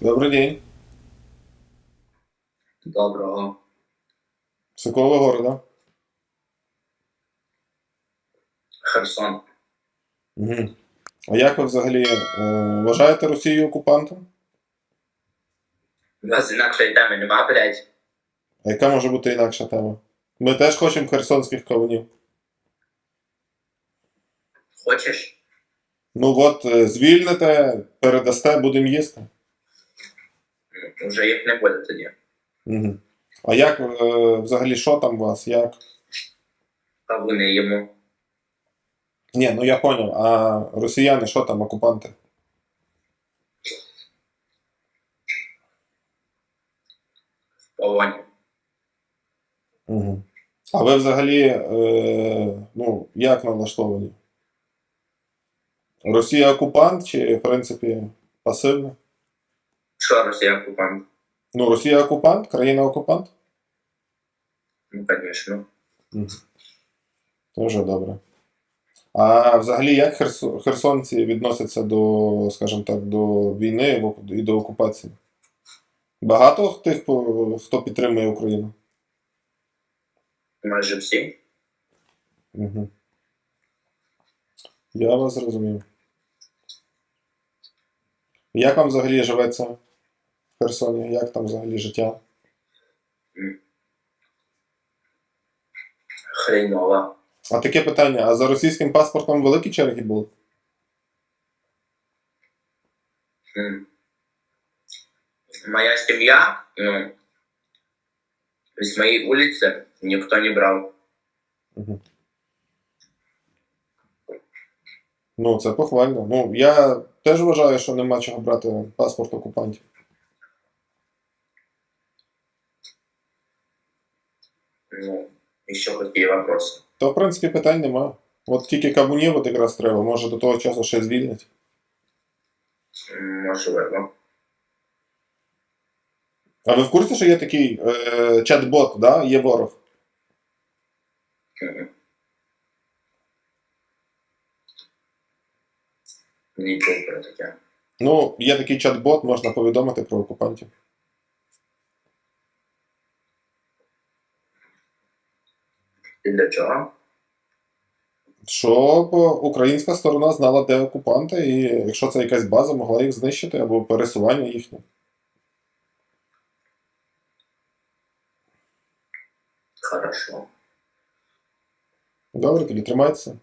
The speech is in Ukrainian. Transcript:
Добрый день. Доброго. С какого города? Херсон. Угу. А як ви взагалі е, вважаєте Росію окупантом? У нас інакшої теми нема, блядь. А яка може бути інакша тема? Ми теж хочемо херсонських кавунів. Хочеш? Ну от, е, звільните, передасте, будемо їсти. Уже їх не буде тоді. Угу. А як е, взагалі що там у вас? Як? Кавуни йому. Ні, ну я поняв, а росіяни що там, окупанти? в полоні. Угу. А ви взагалі, е, ну, як налаштовані? Росія окупант чи, в принципі, пасивна? Що Росія окупант? Ну, Росія окупант, країна окупант? Ну, звісно. Дуже добре. А взагалі, як херсонці відносяться до, скажімо так, до війни і до окупації? Багато тих, хто підтримує Україну? Майже всі. Угу. Я вас зрозумів. Як вам взагалі живеться Херсоні? Як там взагалі життя? Хренова. А таке питання: а за російським паспортом великі черги були? Моя семья, ну, с моей улицы никто не. Угу. Ну, це похвально. Ну, я теж вважаю, що нема чого брати паспорт окупантів. Ну, еще какие вопросы? То, в принципі, питань нема. От тільки кавунів от якраз треба, може до того часу ще звільнять. Можливо. А ви в курсі, що є такий е, чат-бот, да? є ворог? М. Не про таке. Ну, є такий чат-бот, можна повідомити про окупантів. І для чого? Щоб українська сторона знала, де окупанти, і якщо це якась база, могла їх знищити або пересування їхнє. Хорошо. Добре, тоді тримайтеся.